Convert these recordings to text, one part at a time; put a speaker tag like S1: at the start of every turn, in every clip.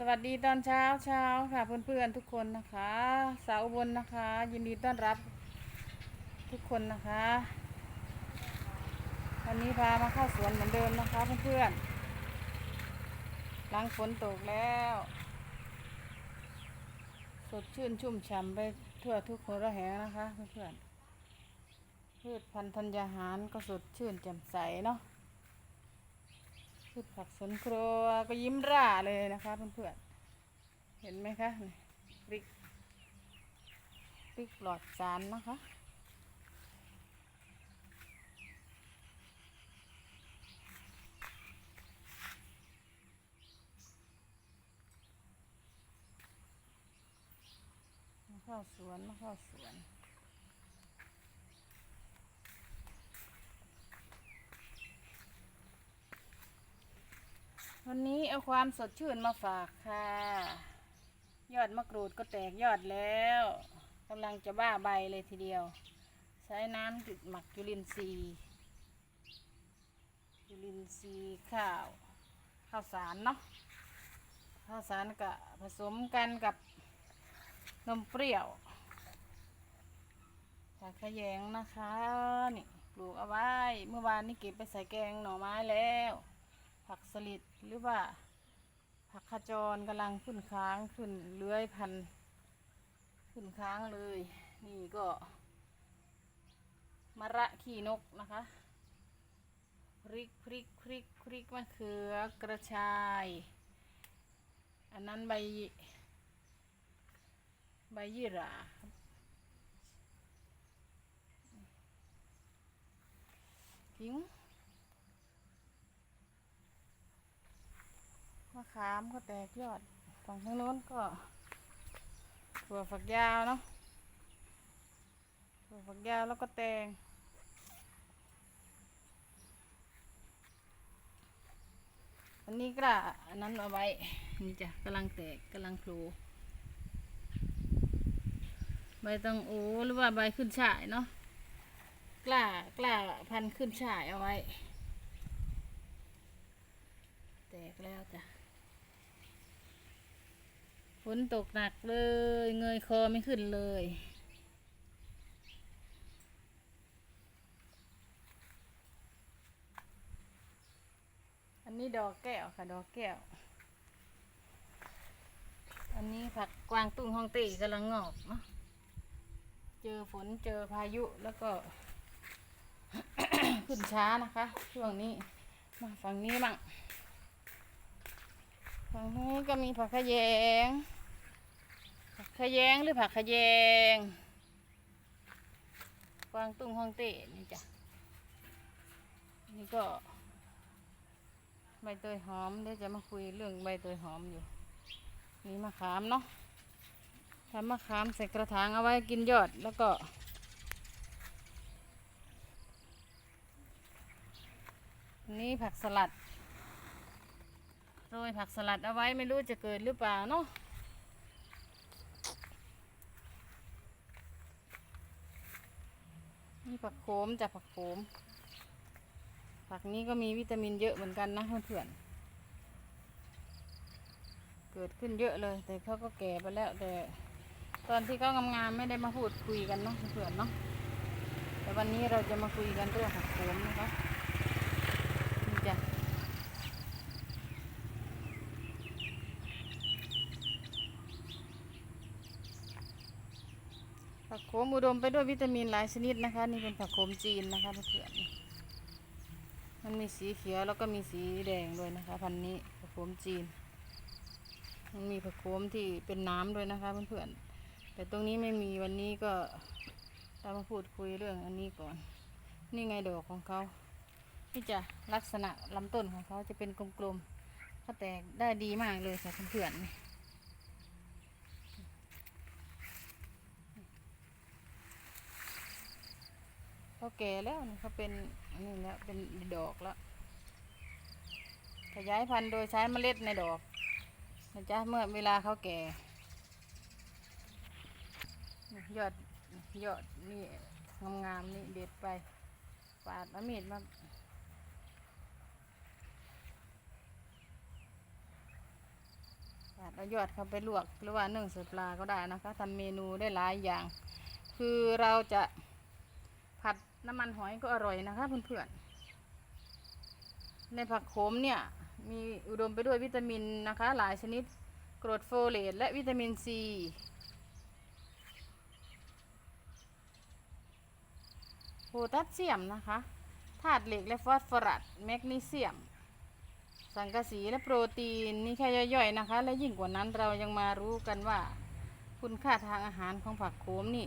S1: สวัสดีตอนเช้าเช้าค่ะเพื่อนๆทุกคนนะคะ สาวอุบนนะคะ ยินดีต้อนรับทุกคนนะคะ วันนี้พามาเข้าสวนเหมือนเดิมนะคะเพื่อนๆหลังฝนตกแล้ว สดชื่นชุ่มฉ่ำไปทั่วทุกคนระแหงนะคะเพื่อนๆพืชพันธุ์ธัญญาหารก็สดชื่นแจ่มใสเนาะ พืชผักสวนครัวก็ยิ้มร่าเลยนะคะเพื่อนๆเห็นไหมคะพริกพริกปลอดสารนะคะข้าวสวนข้าวสวน วันนี้เอาความสดชื่นมาฝากค่ะ ยอดมะกรูดก็แตกยอดแล้วกำลังจะบ้าใบเลยทีเดียว ใช้น้ำจุดหมักจุลินทรีย์จุลินทรีย์ข้าวข้าวสารเนาะข้าวสารกับผสมกันกับนมเปรี้ยวผักขยงนะคะนี่ปลูกเอาไว้ เมื่อวานนี้เก็บไปใส่แกงหน่อไม้แล้ว ผักสลิดหรือว่าผักขจรกำลังขึ้นค้างขึ้นเลื้อยพัน ขึ้นค้างเลย นี่ก็มะระขี้นกนะคะพริกพริกพริกพริกมะเขือกระชาย อันนั้นใบ ใบยี่หร่าทิ้ง มะ ขามก็แตกยอดฝั่งทางโน้นก็ถั่วฝักยาวเนาะถั่วฝักยาวแล้วก็แตงอันนี้ก็อันนั้นเอาไว้ นี่จ้ะกำลังแตกกำลังโผล่ใบตังโอหรือว่าใบขึ้นฉ่ายเนาะกล้ากล้าพันขึ้นฉ่ายเอาไว้ แตกแล้วจ้ะ ฝนตกหนักเลย เงยคอไม่ขึ้นเลย อันนี้ดอกแก้วค่ะ ดอกแก้ว อันนี้ผักกวางตุ้งฮองต้กำลังงอกเนาะ เจอฝนเจอพายุแล้วก็ ขึ้นช้านะคะ ช่วงนี้ มาฝั่งนี้บ้างฝั่งนี้ก็มีผักขยง ผักขยงหรือผักขยงกวางตุ้งฮ่องเต้นี่จ้ะ นี่ก็ ใบเตยหอมเดี๋ยวจะมาคุยเรื่องใบเตยหอมอยู่ นี่มะขามเนาะทำมะขามใส่กระถางเอาไว้กินยอดแล้วก็นี่ผักสลัด โรยผักสลัดเอาไว้ไม่รู้จะเกิดหรือเปล่าเนาะ นี่ผักโขมจากผักโขม ผักนี้ก็มีวิตามินเยอะเหมือนกันนะเพื่อนๆ เกิดขึ้นเยอะเลย แต่เขาก็แก่ไปแล้วแต่ ตอนที่เขางามๆไม่ได้มาพูดคุยกันเนาะเพื่อนๆเนาะแต่วันนี้เราจะมาคุยกันเรื่องผักโขมนะครับจ้ะ ผักโขมอุดมไปด้วยวิตามินหลายชนิดนะคะ นี่เป็นผักโขมจีนนะคะเพื่อนมันมีสีเขียวแล้วก็มีสีแดงด้วยนะคะ พันธุ์นี้ผักโขมจีน มันมีผักโขมที่เป็นน้ำด้วยนะคะเพื่อนๆแต่ตรงนี้ไม่มีวันนี้ก็เรามาพูดคุยเรื่องอันนี้ก่อน นี่ไงดอกของเขานี่จะลักษณะลำต้นของเขาจะเป็นกลมๆเขาแตกได้ดีมากเลยค่ะเพื่อนๆ เขาแก่แล้วเขาเป็นอันนี่แล้วเป็นดอกแล้วขยายพันธุ์โดยใช้เมล็ดในดอกนะจ๊ะเมื่อเวลาเขาแก่ ยอดยอดนี่งามๆนี่เด็ดไปปาดเอามีดมาปาดเอายอดเข้าไปลวกหรือว่านึ่งใส่ปลาก็ได้นะคะทำเมนูได้หลายอย่าง คือเราจะ น้ำมันหอยก็อร่อยนะคะเพื่อนๆ ในผักโขมเนี่ยมีอุดมไปด้วยวิตามินนะคะ หลายชนิดกรดโฟเลตและวิตามินซีโพแทสเซียมนะคะธาตุเหล็กและฟอสฟอรัสแมกนีเซียม สังกะสีและโปรตีนนี่แค่ย่อยๆนะคะ และยิ่งกว่านั้นเรายังมารู้กันว่า คุณค่าทางอาหารของผักโขมนี่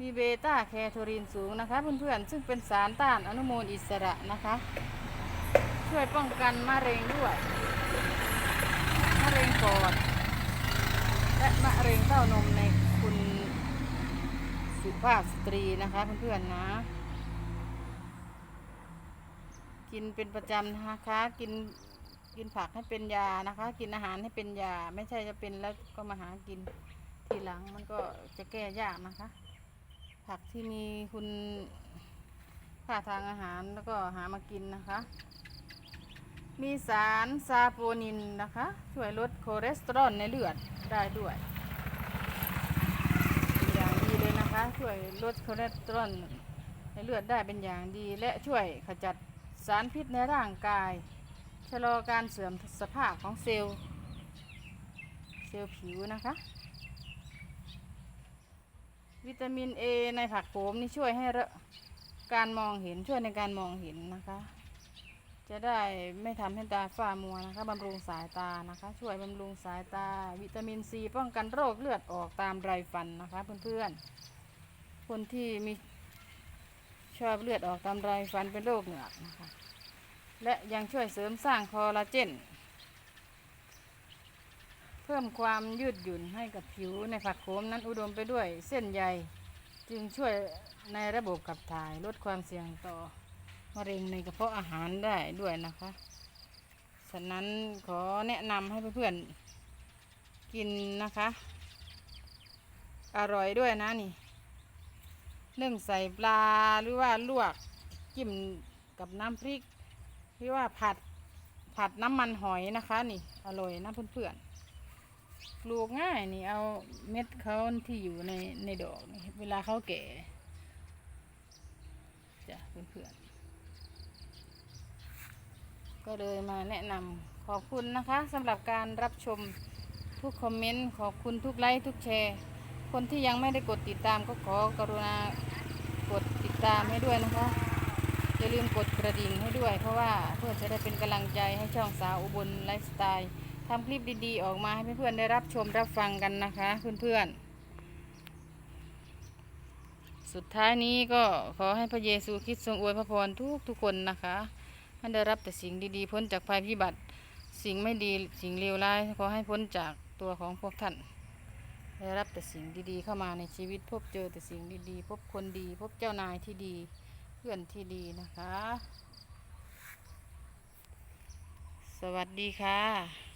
S1: มีเบต้าแคโทรินสูงนะคะเพื่อนๆ ซึ่งเป็นสารต้านอนุมูลอิสระนะคะ ช่วยป้องกันมะเร็งด้วย มะเร็งปอด และมะเร็งเต้านมในคุณสุภาพสตรีนะคะเพื่อนๆนะ กินเป็นประจำนะคะ กินกินผักให้เป็นยานะคะ กินอาหารให้เป็นยา ไม่ใช่จะเป็นแล้วก็มาหากินทีหลังมันก็จะแก้ยากนะคะ ผักที่มีคุณค่าทางอาหารแล้วก็หามากินนะคะ มีสารซาโปนินนะคะ ช่วยลดคอเลสเตอรอลในเลือดได้ด้วย อย่างดีเลยนะคะ ช่วยลดคอเลสเตอรอลในเลือดได้เป็นอย่างดี และช่วยขจัดสารพิษในร่างกาย ชะลอการเสื่อมสภาพของเซลล์ เซลล์ผิวนะคะ วิตามินเอในผักโขมนี่ช่วยให้การมองเห็นช่วยในการมองเห็นนะคะ จะได้ไม่ทำให้ตาฝ้ามัวนะคะบำรุงสายตานะคะ ช่วยบำรุงสายตา วิตามินซีป้องกันโรคเลือดออกตามไรฟันนะคะเพื่อนๆคนที่มีชอบเลือดออกตามไรฟันเป็นโรคเหงือกนะคะและยังช่วยเสริมสร้างคอลลาเจน พิ่มความยืดหยุ่นให้กับผิวในผักโขมนั้นอุดมไปด้วยเส้นใยจึงช่วยในระบบขับถ่ายลดความเสี่ยงต่อมะเร็งในกระเพาะอาหารได้ด้วยนะคะฉะนั้นขอแนะนำให้เพื่อนๆกินนะคะ อร่อยด้วยนะนี่นึ่งใส่ปลาหรือว่าลวกจิ้มกับน้ำพริก หรือว่าผัดผัดน้ำมันหอยนะคะ นี่อร่อยนะเพื่อนๆ ปลูกง่ายนี่เอาเม็ดเขาที่อยู่ในในดอกนี่เวลาเขาแก่จ้ะเพื่อนๆก็เลยมาแนะนำขอบคุณนะคะสำหรับการรับชมทุกคอมเมนต์ขอบคุณทุกไลค์ทุกแชร์ คนที่ยังไม่ได้กดติดตามก็ขอกรุณากดติดตามให้ด้วยนะคะอย่าลืมกดกระดิ่งให้ด้วย เพราะว่าเพื่อจะได้เป็นกำลังใจให้ช่องสาวอุบลไลฟ์สไตล์ ทำคลิปดีๆ ออกมาให้เพื่อนๆได้รับชมรับฟังกันนะคะ เพื่อนๆ สุดท้ายนี้ก็ขอให้พระเยซูคริสต์ทรงอวยพระพรทุกทุกคนนะคะให้ได้รับแต่สิ่งดีๆ พ้นจากภัยพิบัติ สิ่งไม่ดีสิ่งเลวร้าย ขอให้พ้นจากตัวของพวกท่านได้รับแต่สิ่งดีๆเข้ามาในชีวิตพบเจอแต่สิ่งดีๆ พบคนดี พบเจ้านายที่ดีเพื่อนที่ดีนะคะ สวัสดีค่ะ